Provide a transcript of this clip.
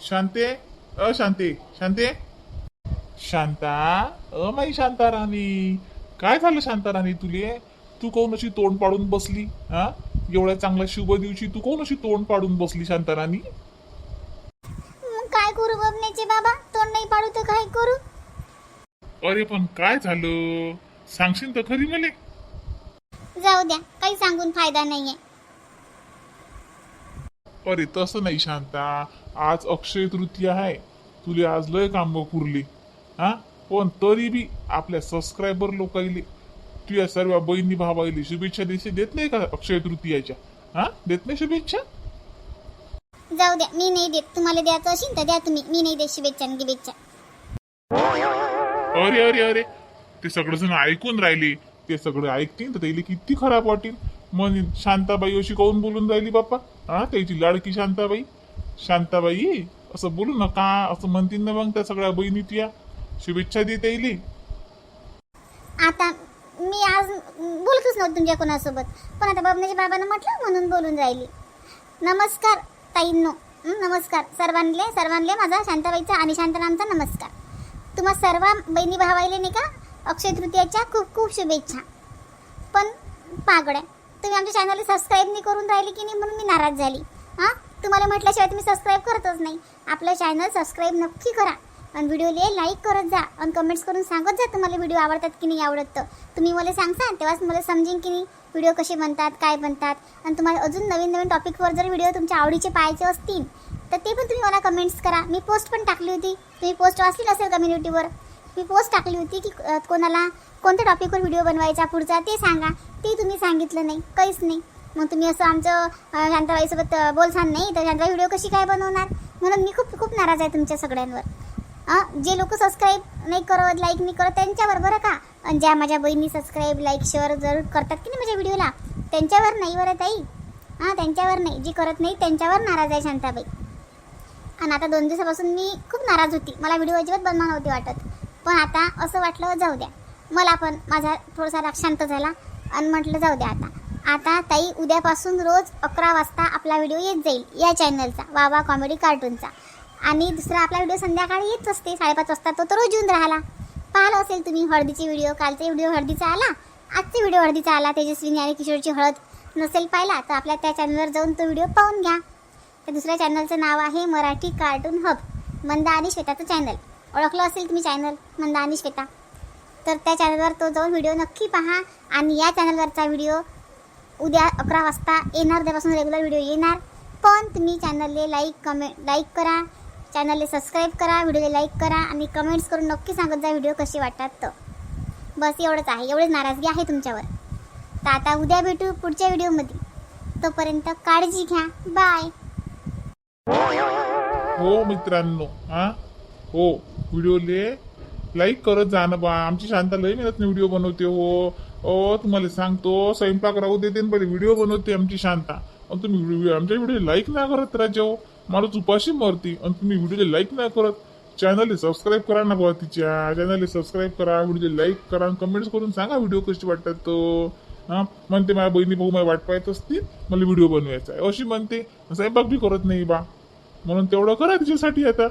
शांते? अ शांते. शांते? शांता? अ माई शांता राणी. काय झालं शांता राणी तुले? तू कोण अशी तोंड पाडून बसली? हा? एवढ्या चांगल्या शुभ दिवशी तू कोण अशी तोंड पाडून बसली शांता राणी? मग काय करू बबण्याचे बाबा? तोंड नाही पाडू तर काय करू? अरे पण काय झालं? सांगशील तर खरी मले. जाऊ द्या. काही सांगून फायदा नाहीये. अरे तसं नाही शांता. आज अक्षय तृतीया आहे. तुले आज लय काम पुरली. हा? पण तरी बी आपल्या सबस्क्रायबर लोकांनी तुझ्या सर्व बहिणी भावाईली शुभेच्छा दिवशी देत नाही का अक्षय तृतीयाच्या? हा? देत नाही शुभेच्छा? जाऊ द्या मी नाही देत. तुम्हाला द्यायचं असेल तर द्या तुम्ही. मी नाही देत शुभेच्छा आणि गिभेच्छा. अरे अरे अरे. ते सगळेजण ऐकून राहिले. ते सगळं ऐकतील तर त्याला किती खराब वाटेल. मग शांताबाई अशी काऊन बोलून राहिली बाप्पा? हा त्याची लाडकी शांताबाई. शांताबाई असं बोलू नका असं म्हणतील ना मग त्या सगळ्या बहिणी तुया. शुभेच्छा देत येईल आता मी आज बोलतच नव्हतं तुमच्या कोणासोबत. पण आता बबण्याच्या बाबांना म्हटलं म्हणून बोलून राहिली. नमस्कार ताईंनो. नमस्कार. सर्वांले सर्वांले माझा शांताबाईचा आणि शांतारामचा नमस्कार. तुम्हा सर्व बहिणी भावाईले नाही का अक्षय तृतीयाच्या खूप खूप शुभेच्छा. पण पागड्या. तुम्ही आमच्या चॅनलला सबस्क्राईब नाही करून राहिली की नाही म्हणून मी नाराज झाली. हां? तुम्हाला म्हटल्याशिवाय तुम्ही सबस्क्राईब करतच नाही. आपलं चॅनल सबस्क्राईब नक्की करा. आणि व्हिडिओले लाईक करत जा. आणि कमेंट्स करून सांगत जा तुम्हाला व्हिडिओ आवडतात की नाही आवडत तर. तुम्ही मला सांगता तेव्हाच मला समजेन की नाही व्हिडिओ कसे बनतात काय बनतात. आणि तुम्हाला अजून नवीन नवीन टॉपिकवर जर व्हिडिओ तुमच्या आवडीचे पाहायचे असतील तर ते पण तुम्ही मला कमेंट्स करा. मी पोस्ट पण टाकली होती. तुम्ही पोस्ट वाचली असेल कम्युनिटीवर मी पोस्ट टाकली होती की कोणाला कोणत्या टॉपिकवर व्हिडिओ बनवायचा पुढचा ते सांगा. ते तुम्ही सांगितलं नाही काहीच नाही. मग तुम्ही असं आमचं शांताबाईसोबत बोलसान नाही तर शांताबाई व्हिडिओ कशी काय बनवणार? म्हणून मी खूप खूप नाराज आहे तुमच्या सगळ्यांवर. जे लोक सबस्क्राईब नाही करत लाईक नाही करत त्यांच्यावर बरं का? आणि ज्या माझ्या बहिणी सबस्क्राईब लाईक शेअर जरूर करतात की नाही माझ्या व्हिडिओला? त्यांच्यावर नाही बरं ताई. हां त्यांच्यावर नाही. जी करत नाही त्यांच्यावर नाराज आहे शांताबाई. आणि आता दोन दिवसापासून मी खूप नाराज होती. मला व्हिडिओ अजिबात बनवा नव्हती वाटत. पण आता असं वाटलं जाऊ द्या. मला पण माझा थोडासा राग शांत झाला. आणि म्हटलं जाऊ द्या आता. आता ताई उद्यापासून रोज अकरा वाजता आपला व्हिडिओ येत जाईल या चॅनलचा वावा कॉमेडी कार्टूनचा. आणि दुसरा आपला व्हिडिओ संध्याकाळी येत असते साडेपाच वाजता तो तर रोज येऊन राहिला. पाहिलं असेल तुम्ही हळदीचे व्हिडिओ कालचे व्हिडिओ हळदीचा आला आजचे व्हिडिओ हळदीचा आला तेजस्विनी आणि किशोरची हळद नसेल पाहिला तर आपल्या त्या चॅनलवर जाऊन तो व्हिडिओ पाहून घ्या. त्या दुसऱ्या चॅनलचं नाव आहे मराठी कार्टून हब मंदा आणि श्वेताचं चॅनल. ओळखलं असेल तुम्ही चॅनल मंदा आणि श्वेता. तर त्या चॅनलवर तो जाऊन व्हिडिओ नक्की पहा. आणि या चॅनलवरचा व्हिडिओ उद्या अकरा वाजता येणार. त्यापासून रेग्युलर व्हिडिओ येणार. पण तुम्ही चॅनलले लाईक कमेंट लाईक करा. चॅनलले सबस्क्राईब करा. व्हिडिओला लाईक करा. आणि कमेंट्स करून नक्की सांगत जा व्हिडिओ कसे वाटतात. तर बस एवढंच आहे. एवढीच नाराजगी आहे तुमच्यावर. तर आता उद्या भेटू पुढच्या व्हिडिओमध्ये तोपर्यंत काळजी घ्या. बाय हो मित्रांनो हा? हो व्हिडिओले लाईक करत जा ना बा. आमची शांता लई मेहनत व्हिडिओ बनवते हो. ओ तुम्हाला सांगतो स्वयंपाक राहू देते पहिले व्हिडिओ बनवते आमची शांता. आणि तुम्ही आमच्या व्हिडिओ लाईक नाही करत राजे हो. माणूस उपाशी मरती आणि तुम्ही व्हिडिओला लाईक नाही करत. चॅनलला सबस्क्राईब करा ना बा तिच्या. चॅनलला सबस्क्राईब करा व्हिडिओ लाईक करा कमेंट्स करून सांगा व्हिडिओ कशी वाटतात तो. हा? म्हणते माझ्या बहिणी भाऊ माझ्या वाट पाहत असतील मला व्हिडिओ बनवायचा आहे. अशी म्हणते स्वयंपाक बी करत नाही बा. म्हणून तेवढं करा तिच्यासाठी आता.